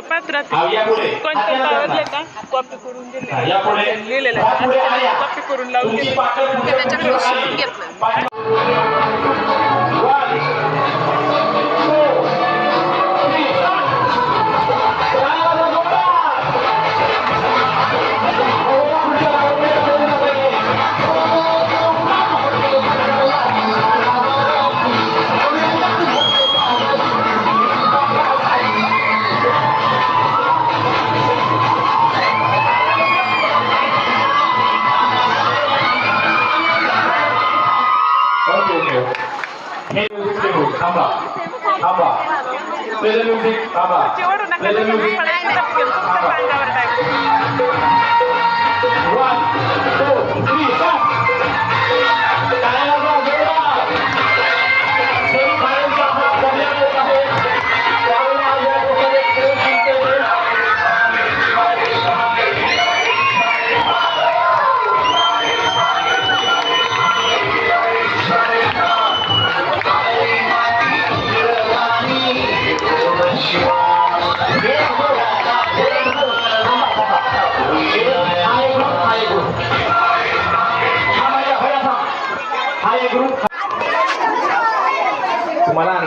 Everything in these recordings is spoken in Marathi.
पाहत राहते हा, या पुढे कोणत्या का कॉपी करून दिले लिहिलेलं. कॉपी करून लावून त्याच्याकडे शिकून. घेतलं. चिवडू नका प्ले द तुम्ही म्युझिक पडायचं टपकेल तुमच्या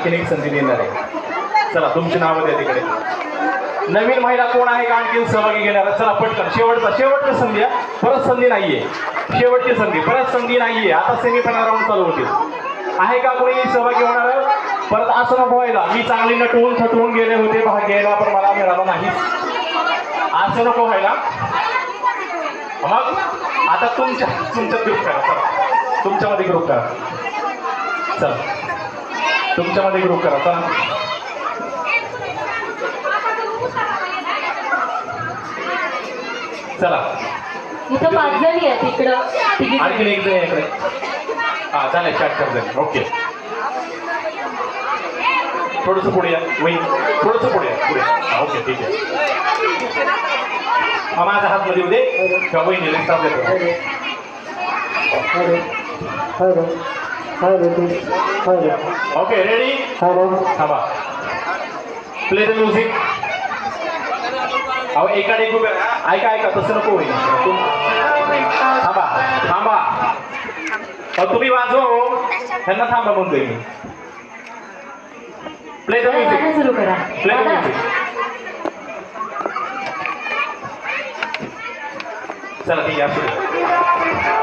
आणखीन एक संधी देणार आहे. चला तुमची नावं द्या तिकडे. नवीन महिला कोण आहे का? आणखीन सहभागी घेणार. चला पटकन. शेवटचा शेवटची संधी आहे. परत संधी नाहीये. शेवटची संधी परत संधी नाहीये. आता सेमीफायनल राऊंड चालू होतील. आहे का कोणी सहभागी होणार? परत असं नको व्हायला. मी चांगली नटवून थटवून गेले होते. भाग घ्यायला पण मला मिळाला नाही. असं नको व्हायला. मग आता तुमच्या तुमच्या ग्रुप करा. चला. तुमच्यामध्ये ग्रुप करा. चला. तुमच्यामध्ये ग्रुप करा चला. चला. इथं पाच जणी आहेत इकडं तिघी आणखीन एक जण इकडे. हा चालेल चार चार जण ओके थोडंसं पुढे या. वही. थोडंसं पुढे या. पुढे हा ओके ठीक आहे. हा माझा हात मध्ये उदे का वही नेले स्टाफ देतो ओके रेडी थांबा प्ले द म्युझिक अहो एका एक उभे ऐका ऐका तसं नको होईल. थांबा थांबा. अहो तुम्ही वाजवा हो. त्यांना थांबा म्हणतोय मी. प्ले द म्युझिक सुरू करा. प्ले द म्युझिक चला ठीक आहे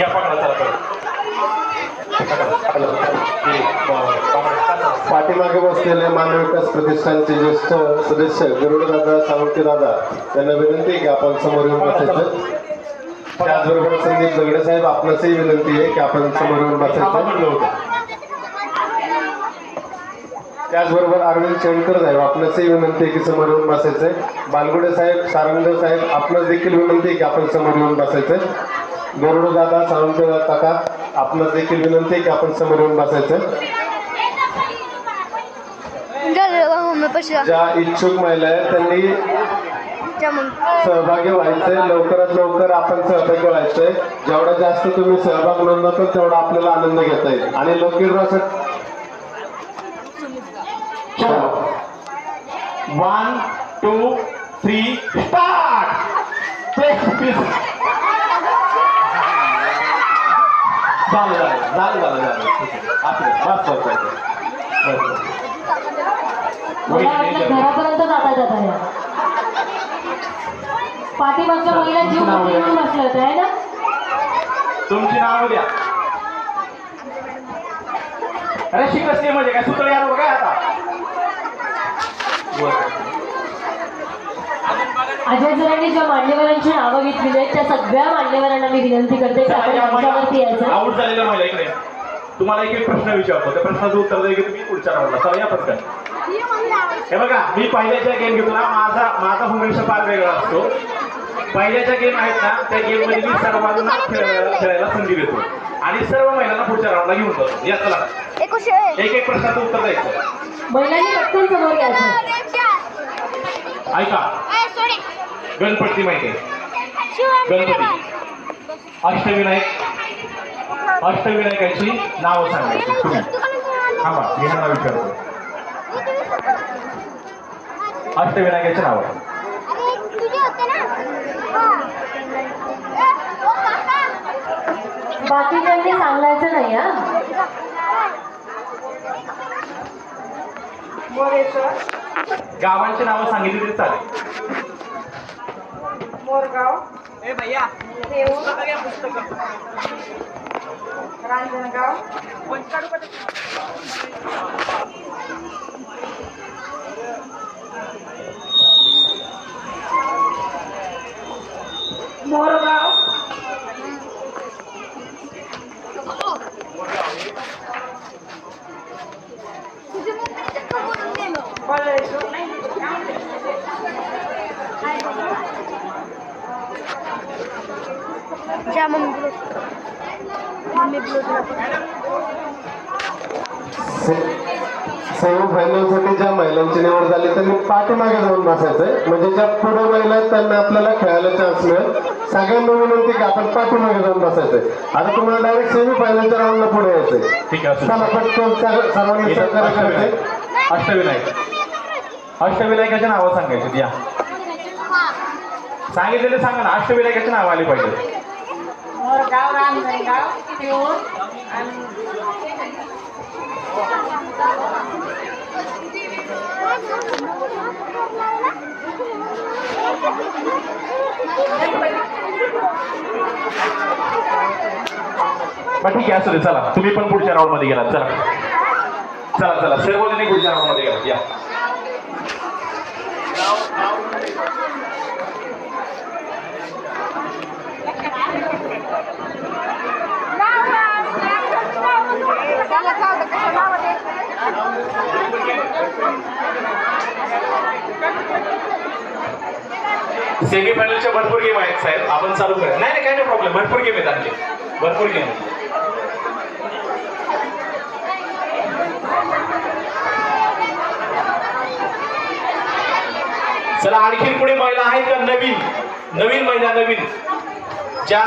या पकडा चला परत पाठीमागे बसलेले मानव विकास प्रतिष्ठानचे ज्येष्ठ सदस्य गरुडदादा सावंती दादा यांना विनंती आहे की आपण समोर येऊन बसायचं. त्याचबरोबर संदीप दगडे साहेब आपणासही विनंती आहे की आपण समोर येऊन बसायचं. त्याचबरोबर अरविंद चेंडकर साहेब आपणासही विनंती आहे की समोर येऊन बसायचंय बालगुडे साहेब सारंग साहेब आपणास देखील विनंती आहे की आपण समोर येऊन बसायचं. गरुडदादा सावंत काका आपणास देखील विनंती आहे की आपण समोर येऊन बसायचं. ज्या इच्छुक महिला आहेत त्यांनी सहभागी व्हायचंय. लवकरात लवकर आपण सहभागी व्हायचंय. जेवढा जास्त तुम्ही सहभाग नोंदवताल तेवढा आपल्याला आनंद घेता येईल. आणि लकीर one two three start play please झालं झालं झालं झालं ठीक आहे बस बस बस घरापर्यंत जाता जाता या पाठीमागच्या महिला जीव घेऊन बसल्या होत्या आहे ना तुमची नाव द्या अरे शिकसली म्हणजे काय सुतळ यार काय आता. अजय सरांनी ज्या मान्यवरांची नावं घेतलेली आहेत त्या सगळ्या मान्यवरांना मी विनंती करते की आपण यांच्यावरती यायचं. आऊट झालेल्या महिला इकडे. या. तुम्हाला एक एक प्रश्न विचारतो. त्या प्रश्नाचं उत्तर द्या की तुम्ही पुढच्या राऊंडला चला या पटकन. हे बघा मी पहिल्याच्या गेम घेतला. माझा माझा भूमिका फार वेगळा असतो. पहिल्याच्या गेम आहेत ना त्या गेममध्ये मी सर्वांना खेळ- खेळायला संधी देतो. आणि सर्व महिलांना पुढच्या राऊंडला घेऊन जातो. या चला. एक. एक प्रश्नाचं उत्तर द्यायचं. महिलांनी पटकन समोर यायचं ऐका. गणपती माहिती आहे. गणपती. अष्टविनायक. अष्टविनायकाची नावं सांगायची तुम्ही. थांबा मी ह्यांना विचारतो. अष्टविनायकाची नावं. बाकीच्यांनी सांगायचं नाही हा. गावांची नावं सांगितली तरी चालेल मोरगाव देऊळ रांजणगाव मोरगाव ज्या मम्मी बोलत मम्मी बोलत सेमी फायनलसाठी ज्या महिलांची निवड झाली त्यांनी पाठीमागे जाऊन बसायचंय. म्हणजे ज्या पुढे महिला आहेत त्यांना आपल्याला खेळायला चान्स मिळेल. सगळ्यांना विनंती की आपण पाठीमागे जाऊन बसायचंय. आता तुम्हाला डायरेक्ट सेमी फायनलच्या राऊंडला पुढे यायचंय. ठीक आहे असू चला. पटकन सर्वांनी सहकार्य करायचंय अष्टविनायक अष्टविनायक. अष्टविनायकाची नावं सांगायची या. सांगितलेले सांगा ना अष्टविनायकाची नावं आली पाहिजे. मोरगाव रांजणगाव देऊळ आणि ठीक आहे असू दे चला. तुम्ही पण पुढच्या राऊंडमध्ये गेलात चला. चला चला. सर्वजणी पुढच्या राऊंडमध्ये गेलात या. सेमीफायनलच्या भरपूर गेम आहेत साहेब. आपण चालू करूया. नाही नाही काय नाही प्रॉब्लेम भरपूर गेम आहेत आणखी भरपूर गेम आहेत. चला आणखीन पुढे महिला आहेत का? नवीन. नवीन महिला नवीन. ज्या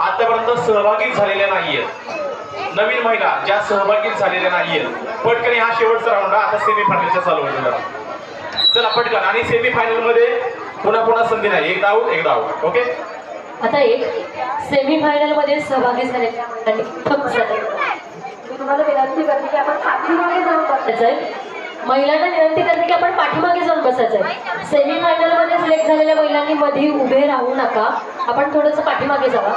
आतापर्यंत सहभागी झालेल्या नाहीयेत. नवीन महिला ज्या सहभागी झालेल्या नाहीये पटकन हा शेवटचा राऊंड आता सेमीफायनलच्या चालू होईल चला पटकन. आणि सेमीफायनलमध्ये पुन्हा पुन्हा संधी नाही. एक डाऊट एक डाऊट ओके आता एक सेमी फायनलमध्ये सहभागी झालेल्या झाले. तुम्हाला विनंती करते की आपण पाठीमागे जाऊन बसायचंय महिलांना विनंती करते की आपण पाठीमागे जाऊन बसायचंय सेमी फायनलमध्ये सिलेक्ट झालेल्या महिलांनी मध्ये उभे राहू नका. आपण थोडंसं पाठीमागे जावा.